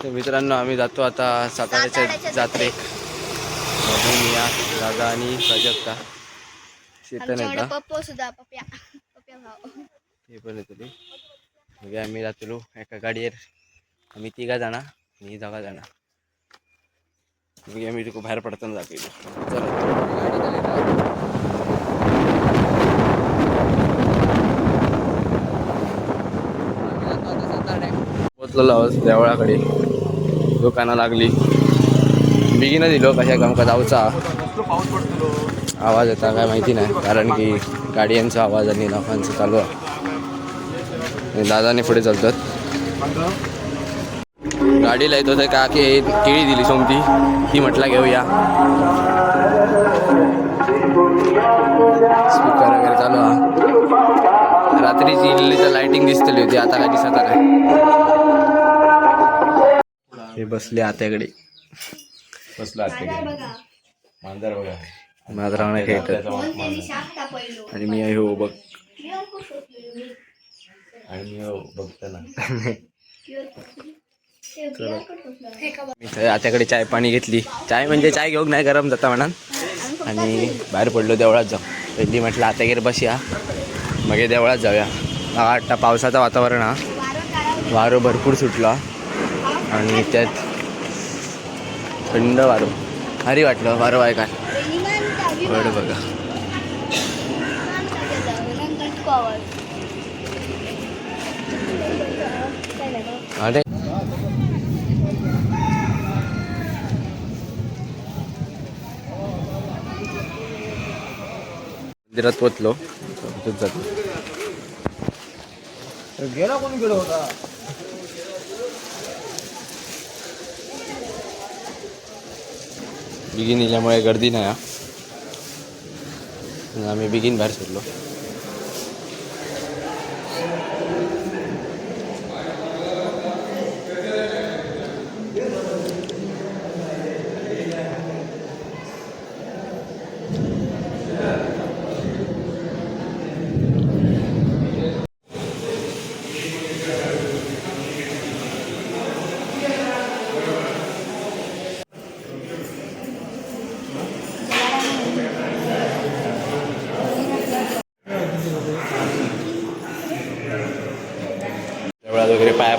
तर मित्रांनो आम्ही जातो आता साताऱ्याच्या जात्रेक म्हणून मी या दादा आणि प्राजक्ता शेतन आमच्याकडे येता पप्पो सुद्धा पप्या पप्या भाव ते पण येतली मग आम्ही जातलो एका गाडीवर. आम्ही तिघा जाणार आणि जागा जाणार. मग आम्ही तिकडे बाहेर पडताना दाखवलो. चला. पोचलेलो आहोत देवळाकडे. दुकानं लागली. बिगीनं दिलो कशा आमका जाऊचा. आवाज येता काय माहिती नाही कारण की गाड्यांचा आवाज आणि लोकांचं चालू आहे. दादाने पुढे चालतात. गाडीला येतो तर का की केळी दिली सोमती ती म्हटला घेऊया. स्पीकर वगैरे चालू हा रात्री जी लाइटिंग दिसतली होती आता काय दिसत नाही. हे बसले आत्याकडे. बसला मांजर बघा. खेळतात. शाखा पहिलो आणि मी आहे हो बघ. आणि मी हो बघताना. आत्याकडे चाय पाणी घेतली. चाय म्हणजे चाय घेऊन नाही गरम जाता म्हणा आणि बाहेर पडलो देवळात जाऊ पहिली म्हटलं आत्यागेर बसूया. मग हे देवळात जाऊया. मला वाटतं पावसाचं वातावरण हा. वारो भरपूर सुटला. आणि त्यात थंड वारो. भारी वाटलं वारो आहे काय. बरं बघा. अरे. मंदिरात पोचलो तिथंच जातो गेला कोण गेलो होता? बिगिन इल्यामुळे गर्दी नाही हा. मग आम्ही बिगीन बाहेर सुटलो देवळात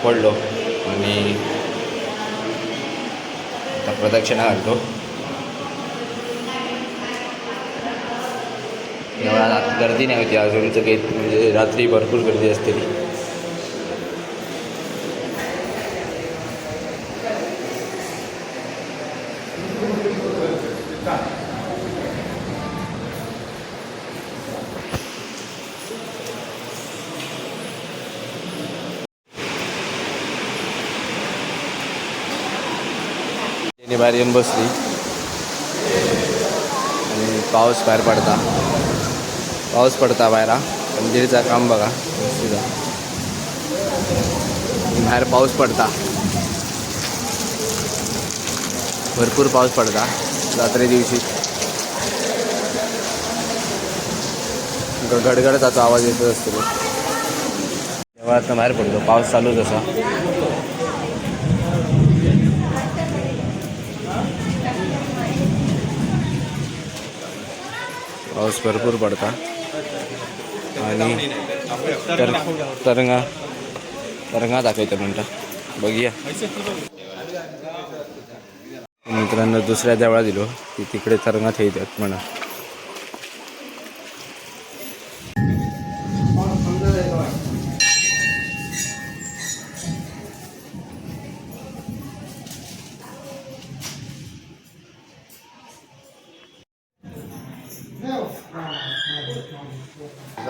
सापडलो. पडलो आणि आता प्रदक्षिणा घालतो. देवळात गर्दी नाही होती. अजून तर काही म्हणजे रात्री भरपूर गर्दी असते. ती तिने बाहेर येऊन बसली. आणि पाऊस बाहेर पडता. पाऊस पडता बाहेर. मंदिरचा काम बघा. बाहेर पाऊस पडता. भरपूर पाऊस पडता. रात्री दिवशी. ग- गडगडताचा आवाज येतच असतो. तेव्हा आता बाहेर पडतो. पाऊस चालूच असा. पाऊस भरपूर पडता. आणि तर तरंगा तरंगा दाखवतं म्हणता. बघूया. मित्रांनो दुसऱ्या देवळा दिलो की तिकडे तरंगा ठेवतात म्हणा.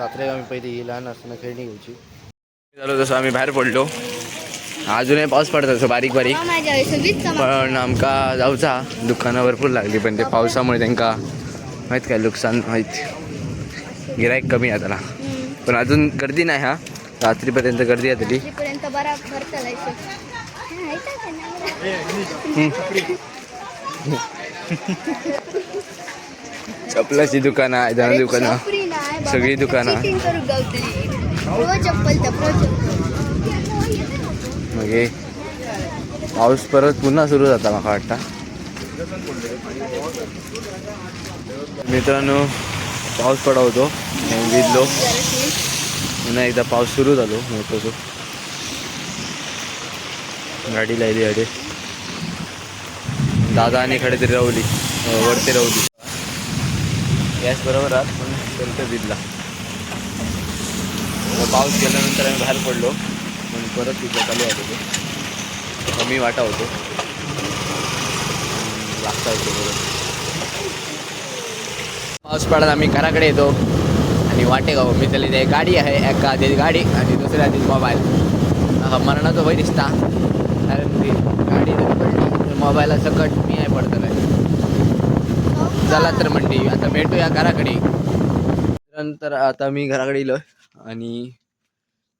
जात्रेक आम्ही पहिले लहान असताना खेळणी घ्यायची. झालो तसं आम्ही बाहेर पडलो. अजूनही पाऊस पडत असं बारीक बारीक. पण आमका जाऊचा. दुकानं भरपूर लागली पण ते पावसामुळे त्यांका माहीत काय नुकसान माहीत. गिराईक कमी आहे त्याला पण अजून गर्दी नाही हा. रात्रीपर्यंत गर्दी भरता चपलाची दुकानं आहे दुकानं. सगळी दुकानं. मग पाऊस परत पुन्हा सुरू झाला मला वाटतं. मित्रांनो पाऊस पडा होतो भिजलो पुन्हा एकदा पाऊस सुरू झालो मोठो तो गाडी लायली गाडी. दादा आणि खडे तरी रावली वरती रावली गॅस बरोबर आहात पण परत भिजला. पाऊस गेल्यानंतर आम्ही बाहेर पडलो पण परत तिथं चालू होतो कमी वाटा होतो. लागता होतो बरोबर पाऊस पडत आम्ही घराकडे येतो. आणि वाटे गाव मी त्याला ते गाडी आहे एका आधी गाडी आणि दुसऱ्या आधीच मोबाईल. मरणाचं वय दिसता कारण ती गाडी जर पडली तर मोबाईला सकट मी आहे पडतलं नाही. चला तर म्हणते आता भेटूया घराकडे. नंतर आता मी घराकडे येलो आणि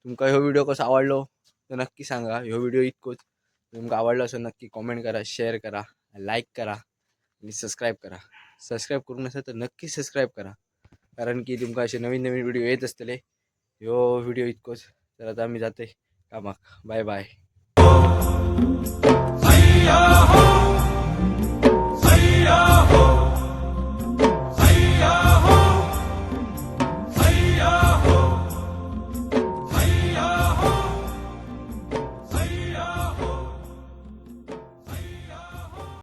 तुमका ह्यो व्हिडिओ कसो आवडलो तर नक्की सांगा. ह्यो व्हिडिओ इतकोच. तुमका आवडलो असं नक्की कॉमेंट करा शेअर करा लाईक करा आणि सबस्क्राईब करा. सबस्क्राईब करून नसेल तर नक्की सबस्क्राईब करा. कारण की तुमका असे नवीन नवीन व्हिडिओ येत असतले. ह्यो व्हिडिओ इतकोच. तर आता मी जाते कामाक. Bye bye ya, ho!